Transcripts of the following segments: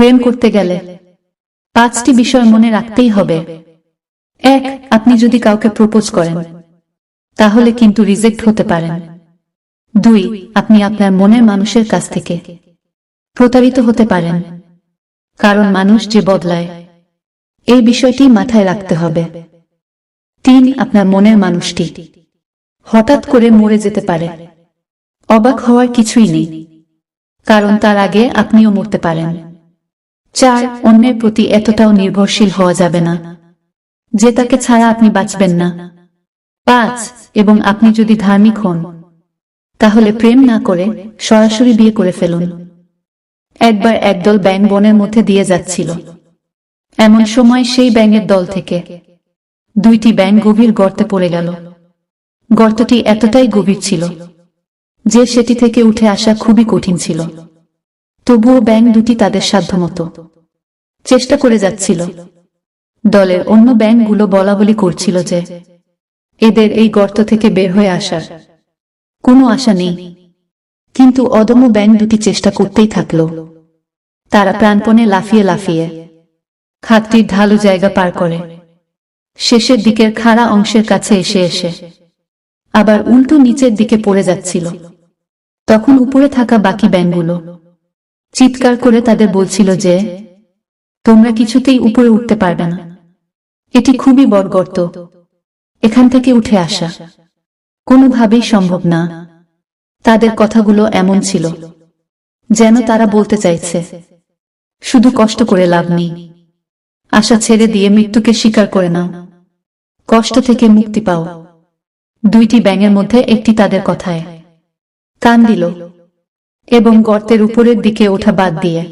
প্রেম করতে গেলে পাঁচটি বিষয় মনে রাখতেই হবে। এক, আপনি যদি কাউকে প্রপোজ করেন, তাহলে কিন্তু রিজেক্ট হতে পারেন। দুই, আপনি আপনার মনের মানুষের কাছ থেকে প্রতারিত হতে পারেন। কারণ মানুষ যে বদলায়, এই বিষয়টি মাথায় রাখতে হবে। তিন, আপনার মনের মানুষটি হঠাৎ করে মরে যেতে পারে। অবাক হওয়ার কিছুই নেই। কারণ তার আগে আপনিও মরতে পারেন। চার অন্যের প্রতি এতটাও নির্ভরশীল হওয়া যাবে না। যে তাকে ছাড়া আপনি বাঁচবেন না। পাঁচ, এবং আপনি যদি ধার্মিক হন, তাহলে প্রেম না করে সরাসরি বিয়ে করে ফেলুন। একবার একদল ব্যাং বনের মধ্যে দিয়ে যাচ্ছিল। এমন সময় সেই ব্যাঙের দল থেকে দুইটি ব্যাং গভীর গর্তে পড়ে গেল। গর্তটি এতটাই গভীর ছিল যে সেটি থেকে উঠে আসা খুবই কঠিন ছিল। তবুও ব্যাং দুটি তাদের সাধ্যমতো। চেষ্টা করে যাচ্ছিল। দলের অন্য ব্যাংকগুলো বলা বলি করছিল যে, এদের এই গর্ত থেকে বের হয়ে আসার কোনো আশা নেই। কিন্তু অদম্য ব্যাংক দুটি চেষ্টা করতেই থাকল। তারা প্রাণপণে লাফিয়ে লাফিয়ে খাতটির ঢালু জায়গা পার করে। শেষের দিকের খাড়া অংশের কাছে এসে এসে আবার উল্টো নিচের দিকে পড়ে যাচ্ছিল। তখন উপরে থাকা বাকি ব্যাংকগুলো চিৎকার করে তাদের বলছিল যে, তোমরা কিছুতেই উপরে উঠতে পারবে না। এটি খুবই বড় গর্ত এখান থেকে উঠে আসা। কোনোভাবেই সম্ভব না। তাদের কথাগুলো এমন ছিল, যেন তারা বলতে চাইছে, শুধু কষ্ট করে লাভ নেই। আশা ছেড়ে দিয়ে মৃত্যুকে স্বীকার করে নাও। কষ্ট থেকে মুক্তি পাও। দুইটি ব্যাঙের মধ্যে একটি তাদের কথায়, কান দিল। এবং গর্তের উপরের দিকে ওঠা বাদ দিয়ে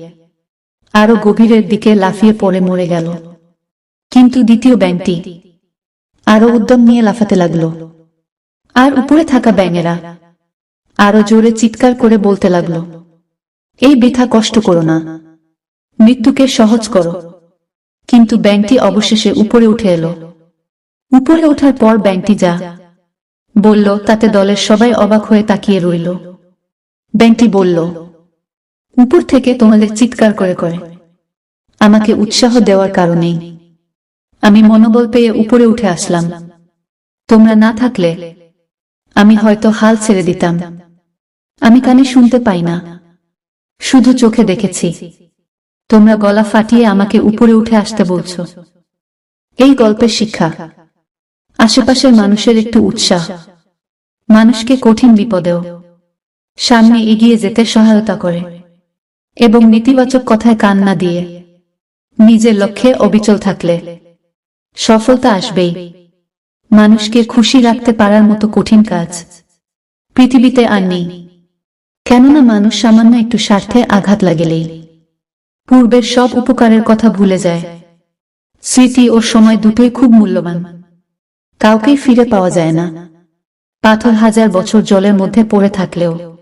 আরও গভীরের দিকে লাফিয়ে পড়ে মরে গেল। কিন্তু দ্বিতীয় ব্যাংকটি আরও উদ্যম নিয়ে লাফাতে লাগল। আর উপরে থাকা ব্যাঙেরা আরও জোরে চিৎকার করে বলতে লাগল, এই বৃথা কষ্ট করো না। মৃত্যুকে সহজ করো। কিন্তু ব্যাংকটি অবশেষে উপরে উঠে এলো। উপরে ওঠার পর ব্যাংকটি যা বলল, তাতে দলের সবাই অবাক হয়ে তাকিয়ে রইল। ব্যাংকটি বলল, উপর থেকে তোমাদের চিৎকার করে করে। আমাকে উৎসাহ দেওয়ার কারণেই আমি মনোবল পেয়ে উপরে উঠে আসলাম। তোমরা না থাকলে আমি হয়তো হাল ছেড়ে দিতাম। আমি কানে শুনতে পাই না। শুধু চোখে দেখেছি। তোমরা গলা ফাটিয়ে আমাকে উপরে উঠে আসতে বলছো। এই গল্পের শিক্ষা। আশেপাশের মানুষের একটু উৎসাহ। মানুষকে কঠিন বিপদেও সামনে এগিয়ে যেতে সহায়তা করে এবং নেতিবাচক কথায় কান না দিয়ে নিজের লক্ষ্যে অবিচল থাকলে সফলতা আসবেই। মানুষকে খুশি রাখতে পারার মতো কঠিন কাজ পৃথিবীতে আর নেই। কেননা মানুষ সামান্য একটু স্বার্থে আঘাত লাগেলেই পূর্বের সব উপকারের কথা ভুলে যায়। স্মৃতি ও সময় দুটোই খুব মূল্যবান। কাউকেই ফিরে পাওয়া যায় না। পাথর হাজার বছর জলের মধ্যে পড়ে থাকলেও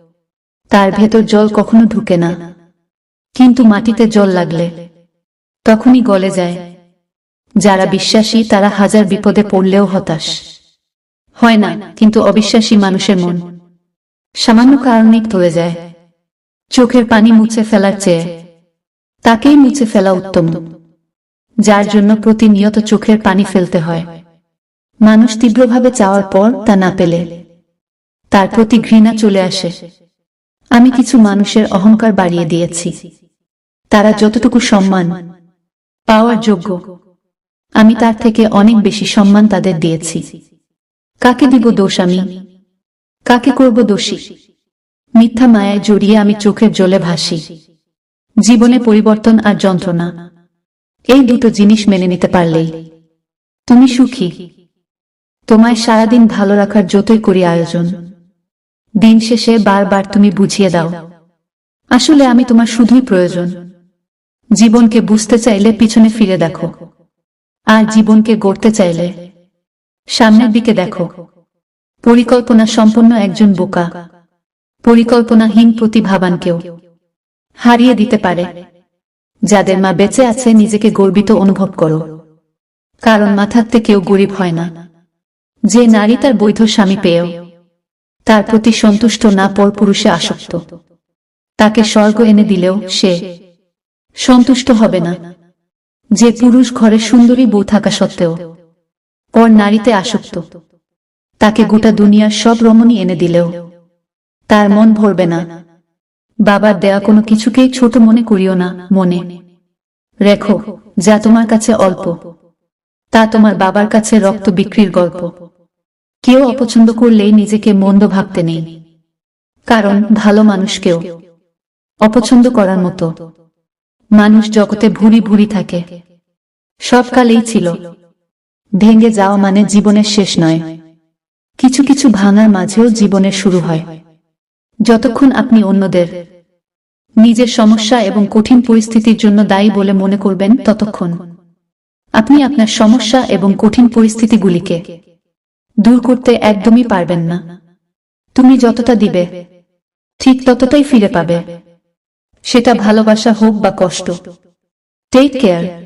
তার ভেতর জল কখনো ঢুকে না। কিন্তু মাটিতে জল লাগলে। তখনই গলে যায়। যারা বিশ্বাসী, তারা হাজার বিপদে পড়লেও হতাশ। হয় না, কিন্তু অবিশ্বাসী মানুষের মন। সামান্য কারণে তোলে যায়। চোখের পানি মুছে ফেলার চেয়ে। তাকেই মুছে ফেলা উত্তম। যার জন্য প্রতিনিয়ত চোখের পানি ফেলতে হয়। মানুষ তীব্রভাবে চাওয়ার পর তা না পেলে। তার প্রতি ঘৃণা চলে আসে। আমি কিছু মানুষের অহংকার বাড়িয়ে দিয়েছি। তারা যতটুকু সম্মান পাওয়ার যোগ্য, আমি তার থেকে অনেক বেশি সম্মান তাদের দিয়েছি। কাকে দিব দোষ আমি? কাকে করব দোষী? মিথ্যা মায়ায় জড়িয়ে আমি চোখের জলে ভাসি। জীবনে পরিবর্তন আর যন্ত্রণা, এই দুটো জিনিস মেনে নিতে পারলেই। তুমি সুখী। তোমায় সারাদিন ভালো রাখার যতই করি আয়োজন দিন শেষে বারবার তুমি বুঝিয়ে দাও। আসলে আমি তোমার শুধুই প্রয়োজন। জীবনকে বুঝতে চাইলে পিছনে ফিরে দেখো। আর জীবনকে গড়তে চাইলে সামনের দিকে দেখো। পরিকল্পনা সম্পন্ন একজন বোকা। পরিকল্পনাহীন প্রতিভাবানকেও হারিয়ে দিতে পারে। যাদের মা বেঁচে আছে নিজেকে গর্বিত অনুভব করো। কারণ মা থাকতে কেউ গরিব হয় না। যে নারী তার বৈধ স্বামী পেয়েও তার প্রতি সন্তুষ্ট না পর পুরুষে আসক্ত। তাকে স্বর্গ এনে দিলেও সে সন্তুষ্ট হবে না। যে পুরুষ ঘরে সুন্দরী বউ থাকা সত্ত্বেও পর নারীতে আসক্ত। তাকে গোটা দুনিয়ার সব রমণী এনে দিলেও তার মন ভরবে না। বাবার দেয়া কোনো কিছুকেই ছোট মনে করিও না, মনে। রেখো, যা তোমার কাছে অল্প, তা তোমার বাবার কাছে রক্ত বিক্রির গল্প। কেউ অপছন্দ করলেই নিজেকে মন্দ ভাবতে নেই। কারণ ভালো মানুষকেও অপছন্দ করার মতো মানুষ জগতে ভুরি ভুরি থাকে। সব কালেই ছিল। ভেঙে যাওয়া মানে জীবনের শেষ নয়। কিছু কিছু ভাঙার মাঝেও জীবনের শুরু হয়। যতক্ষণ আপনি অন্যদের, নিজের সমস্যা এবং কঠিন পরিস্থিতির জন্য দায়ী বলে মনে করবেন, ততক্ষণ আপনি আপনার সমস্যা এবং কঠিন পরিস্থিতিগুলিকে দূর করতে একদমই পারবেন না। তুমি যতটা দিবে, ঠিক ততটাই ফিরে পাবে। সেটা ভালোবাসা হোক বা কষ্ট। Take care